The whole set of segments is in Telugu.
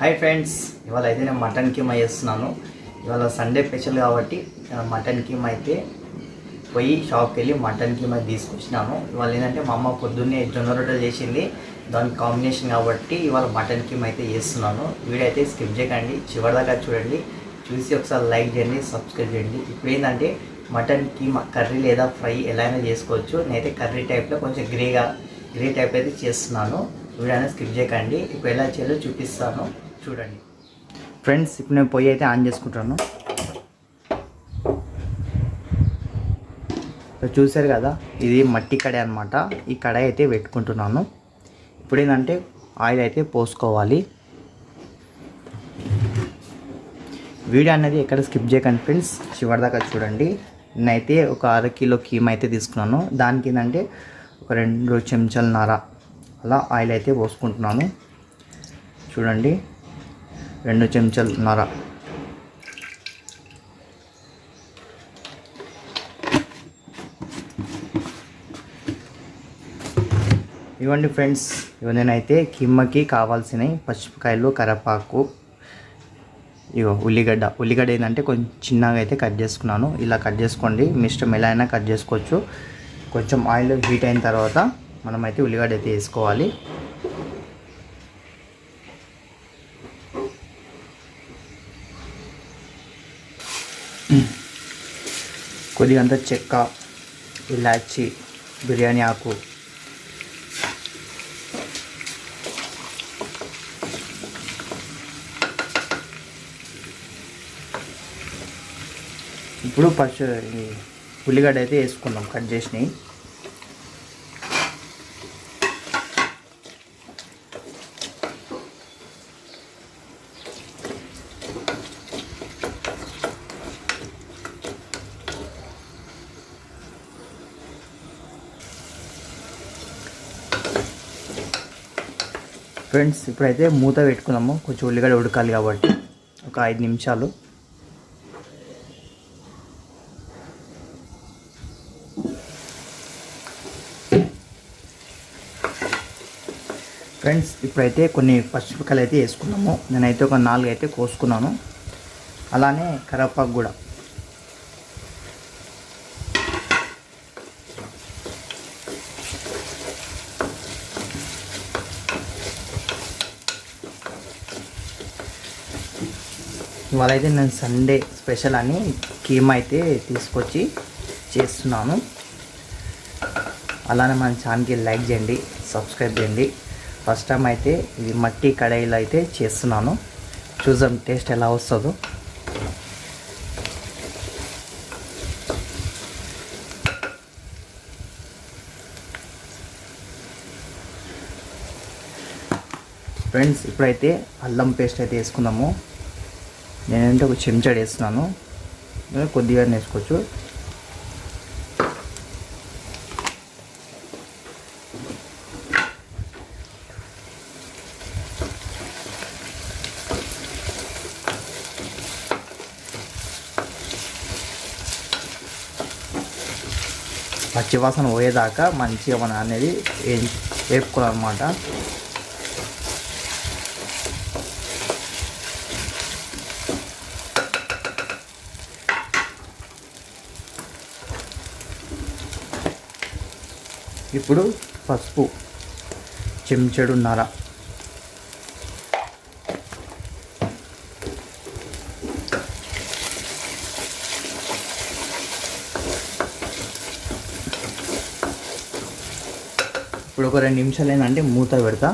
హాయ్ ఫ్రెండ్స్ ఇవాళ అయితే నేను మటన్ కీమా చేస్తున్నాను. ఇవాళ సండే స్పెషల్ కాబట్టి మటన్ కీమా అయితే పోయి షాప్కి వెళ్ళి మటన్ కీమా తీసుకొచ్చినాను. ఇవాళ ఏంటంటే మా అమ్మ పొద్దున్నే జొన్న రొట్టెలు చేసింది. దాని కాంబినేషన్ కాబట్టి ఇవాళ మటన్ కీమా అయితే చేస్తున్నాను. వీడియో అయితే స్కిప్ చేయకండి. చివరిదాకా చూడండి. చూసి ఒకసారి లైక్ చేయండి సబ్స్క్రైబ్ చేయండి. ఇప్పుడు ఏంటంటే మటన్ కీమా కర్రీ లేదా ఫ్రై ఎలా అయినా చేసుకోవచ్చు. నేనైతే కర్రీ టైప్లో కొంచెం గ్రేగా గ్రే టైప్ అయితే చేస్తున్నాను. వీడియో స్కిప్ చేయకండి. ఇప్పుడు ఎలా చేయాలో చూపిస్తాను. చూడండి. ఫ్రెండ్స్ ఇప్పుడు నేను పొయ్యి అయితే ఆన్ చేసుకుంటాను. చూసారు చూశారు కదా ఇది మట్టి కడాయి అనమాట ఈ కడాయి అయితే పెట్టుకుంటున్నాను. ఇప్పుడు ఏంటంటే ఆయిల్ అయితే పోసుకోవాలి. వీడియో అనేది ఎక్కడ స్కిప్ చేయకండి ఫ్రెండ్స్ చివరిదాకా చూడండి. నేనైతే ఒక అర కిలో కీమ అయితే తీసుకున్నాను. దానికి ఏంటంటే ఒక రెండు చెంచాల నార అలా ఆయిల్ అయితే పోసుకుంటున్నాను. చూడండి. రెండు చెంచాలు నర. ఇవ్వండి ఫ్రెండ్స్ ఇవి కిమ్మకి కావాల్సినవి పచ్చిమిరపకాయలు కరపాకు ఇగో ఉల్లిగడ్డ. ఉల్లిగడ్డ ఏంటంటే కొంచెం చిన్నగా అయితే కట్ చేసుకున్నాను. ఇలా కట్ చేసుకోండి. మీ ఇష్టం ఎలా అయినా కట్ చేసుకోవచ్చు. కొంచెం ఆయిల్ హీట్ అయిన తర్వాత మనమైతే ఉల్లిగడ్డ అయితే వేసుకోవాలి. కొద్దిగంత చెక్క ఇలాచి బిర్యానీ ఆకు. ఇప్పుడు ఫస్ట్ ఈ ఉల్లిగడ్డ అయితే వేసుకున్నాం కట్ చేసినవి. ఫ్రెండ్స్ ఇప్పుడైతే మూత పెట్టుకున్నాము. కొంచెం ఉల్లిగడ్డ ఉడకాలి కాబట్టి ఒక ఐదు నిమిషాలు. ఫ్రెండ్స్ ఇప్పుడైతే కొన్ని పచ్చిమిరపకాయలు అయితే వేసుకున్నాము. నేనైతే ఒక నాలుగు అయితే కోసుకున్నాను. అలానే కరివేపాకు కూడా. ఇవాళ అయితే నేను సండే స్పెషల్ అని కీమా అయితే తీసుకొచ్చి చేస్తున్నాను. అలానే మన ఛానల్కి లైక్ చేయండి సబ్స్క్రైబ్ చేయండి. ఫస్ట్ టైం అయితే ఇది మట్టి కడాయిలో అయితే చేస్తున్నాను. చూద్దాం టేస్ట్ ఎలా వస్తుందో. ఫ్రెండ్స్ ఇప్పుడైతే అల్లం పేస్ట్ అయితే వేసుకుందాము. నేనంటే ఒక చెంచాడు వేస్తున్నాను. కొద్దిగా వేసుకోవచ్చు పచ్చివాసన పోయేదాకా మంచిగా మనం అనేది వేపుకోవాలన్నమాట. ఇప్పుడు పసుపు. చెంచెడున్నర. ఇప్పుడు ఒక రెండు నిమిషాలు ఏంటంటే మూత పెడతా.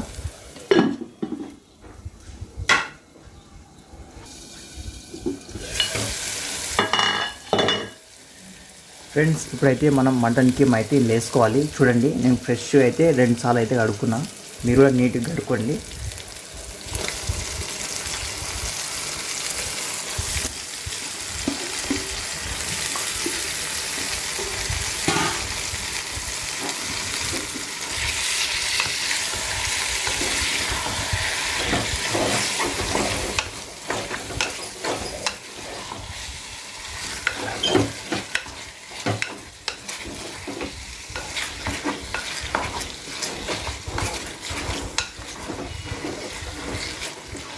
ఫ్రెండ్స్ ఇప్పుడైతే మనం మటన్కి అయితే వేసుకోవాలి చూడండి నేను ఫ్రెష్ అయితే రెండు సార్లు అయితే కడుక్కున్నా. మీరు కూడా నీట్గా కడుక్కోండి.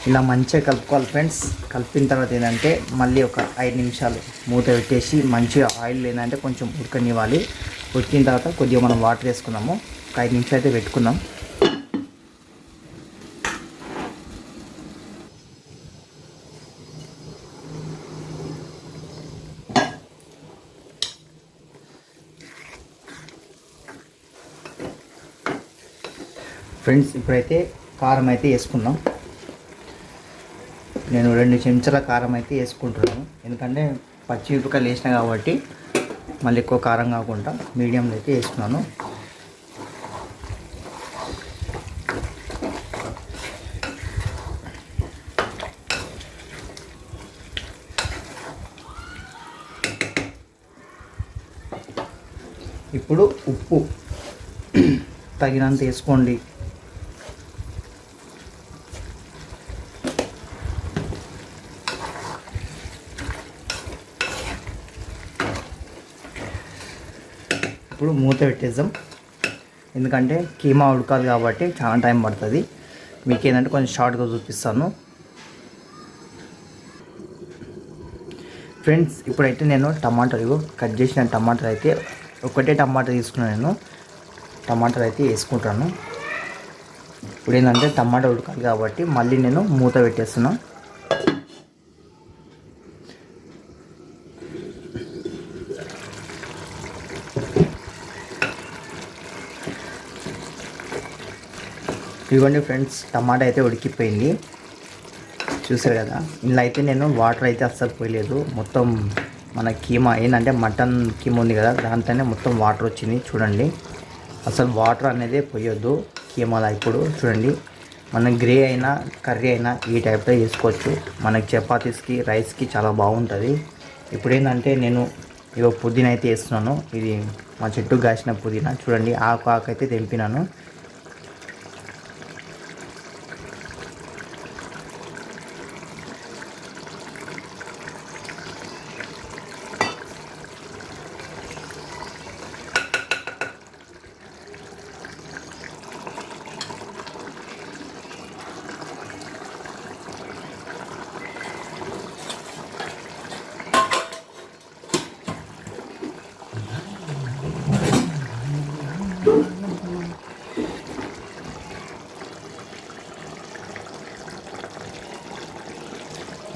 ఇలా మంచిగా కలుపుకోవాలి ఫ్రెండ్స్. కలిపిన తర్వాత ఏంటంటే మళ్ళీ ఒక ఐదు నిమిషాలు మూత పెట్టేసి మంచిగా ఆయిల్ ఏంటంటే కొంచెం ఉడకనివ్వాలి. ఉడికిన తర్వాత కొద్దిగా మనం వాటర్ వేసుకున్నాము ఒక ఐదు నిమిషాలు అయితే పెట్టుకుందాం. ఫ్రెండ్స్ ఇప్పుడైతే కారం అయితే వేసుకుందాం. నేను రెండు చెంచాల కారం అయితే వేసుకుంటున్నాను. ఎందుకంటే పచ్చి మిరపకాయలు వేసినా కాబట్టి మళ్ళీ ఎక్కువ కారం కాకుండా మీడియంలో అయితే వేసుకున్నాను ఇప్పుడు ఉప్పు తగినంత వేసుకోండి. ఇప్పుడు మూత పెట్టేద్దాం. ఎందుకంటే కీమా ఉడకాలి కాబట్టి చాలా టైం పడుతుంది. మీకు ఏంటంటే కొంచెం షార్ట్గా చూపిస్తాను. ఫ్రెండ్స్ ఇప్పుడైతే నేను టమాటాలు కట్ చేసిన టమాటాలు అయితే ఒకటే టమాటా తీసుకున్నాను నేను. టమాటాలు అయితే వేసుకుంటాను. ఇప్పుడు ఏంటంటే టమాటా ఉడకాలి కాబట్టి మళ్ళీ నేను మూత పెట్టేస్తున్నాను ఇదిగోండి ఫ్రెండ్స్ టమాటా అయితే ఉడికిపోయింది. చూసారు కదా ఇందులో అయితే నేను వాటర్ అయితే అస్సలు పోయలేదు. మొత్తం మన కీమా ఏంటంటే మటన్ కీమా ఉంది కదా దాంట్లోనే మొత్తం వాటర్ వచ్చింది. చూడండి అసలు వాటర్ అనేది పోయొద్దు కీమాలో ఇప్పుడు. చూడండి మనం గ్రే అయినా కర్రీ అయినా ఈ టైప్లో చేసుకోవచ్చు. మనకి చపాతీస్కి రైస్కి చాలా బాగుంటుంది. ఇప్పుడు ఏంటంటే నేను ఇగో పుదీనా అయితే వేస్తున్నాను. ఇది మా చెట్టు కాసిన పుదీనా. చూడండి ఆకు ఆకు అయితే తెంపినాను.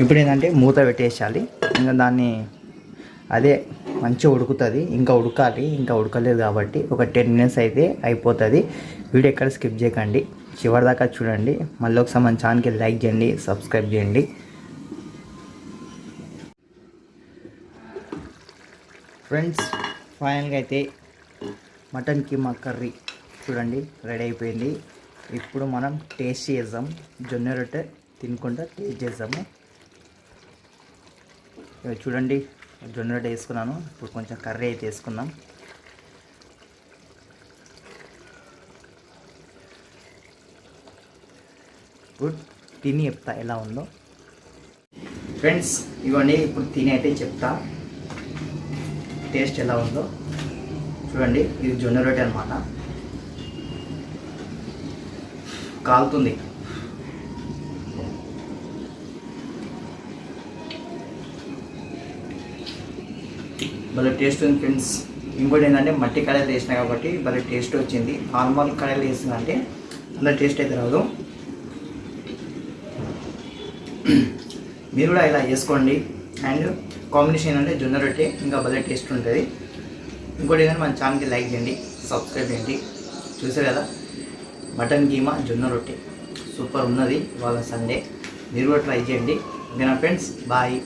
ఇప్పుడు ఏంటంటే మూత పెట్టేసాలి ఇంకా దాన్ని అదే మంచిగా ఉడుకుతుంది. ఇంకా ఉడకాలి. ఇంకా ఉడకలేదు కాబట్టి ఒక టెన్ మినిట్స్ అయితే అయిపోతుంది. వీడియో ఎక్కడ స్కిప్ చేయకండి. చివరి దాకా చూడండి. మళ్ళీ ఒకసారి మన ఛానల్కి లైక్ చేయండి. సబ్స్క్రైబ్ చేయండి. ఫ్రెండ్స్ ఫైనల్గా అయితే మటన్ కీమా కర్రీ. చూడండి రెడీ అయిపోయింది. ఇప్పుడు మనం టేస్ట్ చేద్దాం. జొన్న రొట్టె తినకుండా టేస్ట్ చేద్దాము. చూడండి జొన్న రొట్టె వేసుకున్నాను. ఇప్పుడు కొంచెం కర్రీ అయితే వేసుకుందాం. ఇప్పుడు తిని చెప్తా ఎలా ఉందో. ఫ్రెండ్స్ ఇవన్నీ ఇప్పుడు తిని అయితే చెప్తా. టేస్ట్ ఎలా ఉందో. చూడండి ఇది జొన్న రొట్టె అనమాట కాలుతుంది. భలే టేస్ట్ ఉంది ఫ్రెండ్స్ ఇంకోటి ఏంటంటే మట్టి కడాయిలు వేసిన కాబట్టి భలే టేస్ట్ వచ్చింది. నార్మల్ కడాయిలు వేసిందంటే అంత టేస్ట్ అయితే రాదు. మీరు కూడా ఇలా చేసుకోండి అండ్ కాంబినేషన్ అంటే జొన్న రొట్టె ఇంకా భలే టేస్ట్ ఉంటుంది. ఇంకోటి ఏంటంటే మన ఛానల్కి లైక్ చేయండి సబ్స్క్రైబ్ చేయండి. చూసారు కదా? మటన్ కీమా జొన్న రొట్టె. సూపర్ ఉన్నది. ఇవాళ సండే. మీరు కూడా ట్రై చేయండి. ఓకేనా ఫ్రెండ్స్? బాయ్.